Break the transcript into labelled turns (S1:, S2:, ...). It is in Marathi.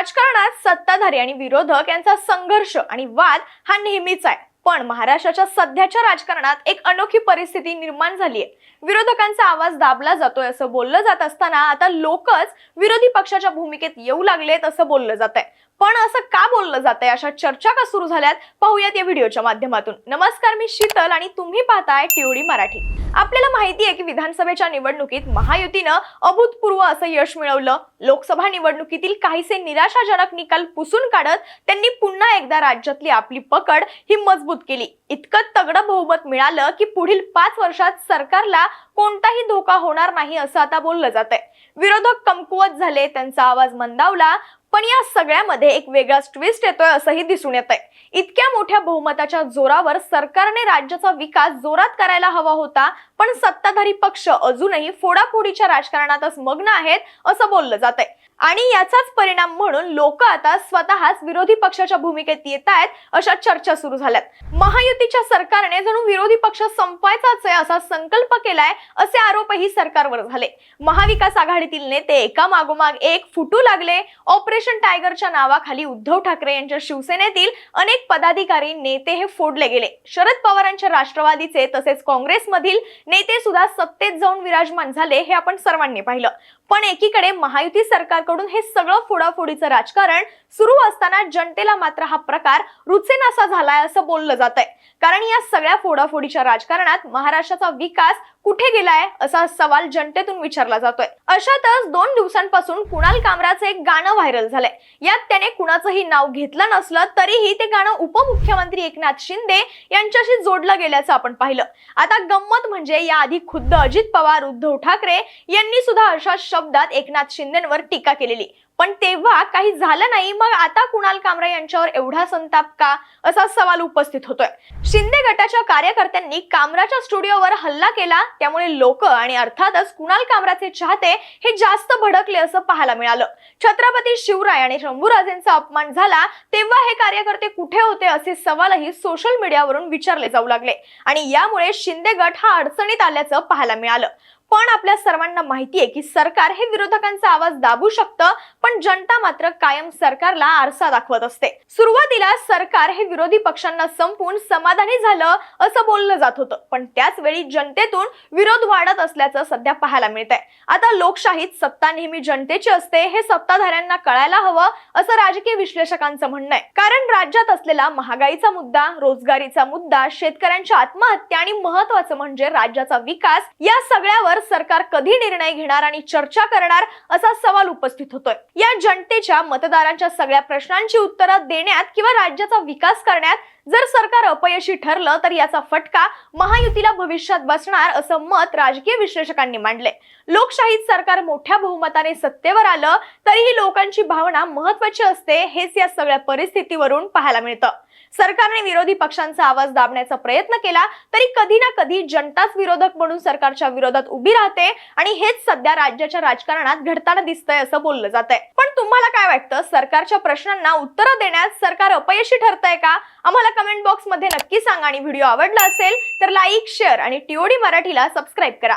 S1: राजकारणात सत्ताधारी आणि विरोधक यांचा संघर्ष आणि वाद हा नेहमीच आहे. पण महाराष्ट्राच्या सध्याच्या राजकारणात एक अनोखी परिस्थिती निर्माण झाली आहे विरोधकांचा आवाज दाबला जातोय असं बोललं जात असताना आता लोकच विरोधी पक्षाच्या भूमिकेत येऊ लागलेत असं बोललं जात आहे पण असं का बोललं जात आहे अशा चर्चा का सुरू झाल्यात? पाहूयात या व्हिडिओच्या माध्यमातून. नमस्कार मी शीतल आणि तुम्ही पाहताय टीओडी मराठी. आपल्याला माहिती आहे की विधानसभेच्या निवडणुकीत महायुतीनं अभूतपूर्व असं यश मिळवलं. लोकसभा निवडणुकीतील काहीसे निराशाजनक निकाल पुसून काढत त्यांनी पुन्हा एकदा राज्यातली आपली पकड ही मजबूत केली. इतकं तगडं बहुमत मिळालं की पुढील पाच वर्षात सरकारला कोणताही धोका होणार नाही असं आता बोललं जात आहे विरोधक कमकुवत झाले त्यांचा आवाज मंदावला. पण या सगळ्यामध्ये एक वेगळाच ट्विस्ट येतोय असंही दिसून येत आहे इतक्या मोठ्या बहुमताच्या जोरावर सरकारने राज्याचा विकास जोरात करायला हवा होता पण सत्ताधारी पक्ष अजूनही फोडाफोडीच्या राजकारणातच मग्न आहेत असं बोललं जात आहे आणि याचाच परिणाम म्हणून लोक आता स्वतःच विरोधी पक्षाच्या भूमिकेत येत आहेत अशा चर्चा सुरू झाल्यात. महायुतीच्या सरकारने जणू विरोधी पक्ष संपवायचाच आहे असा संकल्प केलाय असे आरोपही सरकारवर झाले. महाविकास आघाडीतील नेते एका मागोमाग एक फुटू लागले. ऑपरेशन टायगरच्या नावाखाली उद्धव ठाकरे यांच्या शिवसेनेतील अनेक पदाधिकारी नेते हे फोडले गेले. शरद पवारांच्या राष्ट्रवादीचे तसेच काँग्रेसमधील नेते सुद्धा सत्तेत जाऊन विराजमान झाले हे आपण सर्वांनी पाहिलं. पण एकीकडे महायुती सरकारकडून हे सगळं फोडाफोडीचं राजकारण सुरू असताना जनतेला मात्र हा प्रकार रुचेनासा झालाय असं बोललं जात आहे कारण या सगळ्या फोडाफोडीच्या राजकारणात महाराष्ट्राचा विकास कुठे गेलाय असा सवाल जनतेतून विचारला जातोय. अशातच दोन दिवसांपासून कुणाल कामराचं एक गाणं व्हायरल झालंय. यात त्याने कुणाचंही नाव घेतलं नसलं तरीही ते गाणं उपमुख्यमंत्री एकनाथ शिंदे यांच्याशी जोडलं गेल्याचं आपण पाहिलं. आता गंमत म्हणजे याआधी खुद्द अजित पवार उद्धव ठाकरे यांनी सुद्धा अशा शब्दात एकनाथ शिंदेवर टीका केलेली. पण तेव्हा काही झालं नाही मग आता कुणाल कामरा यांच्यावर एवढा संताप का? असा सवाल उपस्थित होतोय. शिंदे गटाच्या कार्यकर्त्यांनी कामराच्या स्टुडिओवर हल्ला केला त्यामुळे लोक आणि अर्थातच कुणाल कामराचे चाहते हे जास्त भडकले असं पाहायला मिळालं. छत्रपती शिवराय आणि शंभूराजेंचा अपमान झाला तेव्हा हे कार्यकर्ते कुठे होते असे सवालही सोशल मीडियावरून विचारले जाऊ लागले. आणि यामुळे शिंदे गट हा अडचणीत आल्याचं पाहायला मिळालं. पण आपल्या सर्वांना माहितीये की सरकार हे विरोधकांचा आवाज दाबू शकतं पण जनता मात्र कायम सरकारला आरसा दाखवत असते. सुरुवातीला सरकार हे विरोधी पक्षांना संपून समाधानी झालं असं बोललं जात होतं. पण त्याच वेळी जनतेतून विरोध वाढत असल्याचं सध्या पाहायला मिळत आहे आता लोकशाहीत सत्ता नेहमी जनतेची असते हे सत्ताधाऱ्यांना कळायला हवं असं राजकीय विश्लेषकांचं म्हणणं आहे. कारण राज्यात असलेला महागाईचा मुद्दा रोजगारीचा मुद्दा शेतकऱ्यांच्या आत्महत्या आणि महत्वाचं म्हणजे राज्याचा विकास या सगळ्यावर सरकार कधी निर्णय घेणार आणि चर्चा करणार असा सवाल उपस्थित होतोय. या जनतेच्या मतदारांच्या सगळ्या प्रश्नांची उत्तरं देण्यात किंवा राज्याचा विकास करण्यात जर सरकार अपयशी ठरलं तर याचा फटका महायुतीला भविष्यात बसणार असं मत राजकीय विश्लेषकांनी मांडले लोकशाहीत सरकार मोठ्या बहुमताने सत्तेवर आलं तरीही लोकांची भावना महत्वाची असते हेच या सगळ्या परिस्थितीवरून पाहायला मिळतं. सरकारने विरोधी पक्षांचा आवाज दाबण्याचा प्रयत्न केला तरी कधी ना कधी जनताच विरोधक म्हणून सरकारच्या विरोधात उभी राहते आणि हेच सध्या राज्याच्या राजकारणात घडताना दिसतंय असं बोललं जात आहे पण तुम्हाला काय वाटतं? सरकारच्या प्रश्नांना उत्तरं देण्यात सरकार अपयशी ठरतंय का? आम्हाला कमेंट बॉक्समध्ये नक्की सांगा आणि व्हिडिओ आवडला असेल तर लाईक शेअर आणि टीओडी मराठीला सबस्क्राईब करा.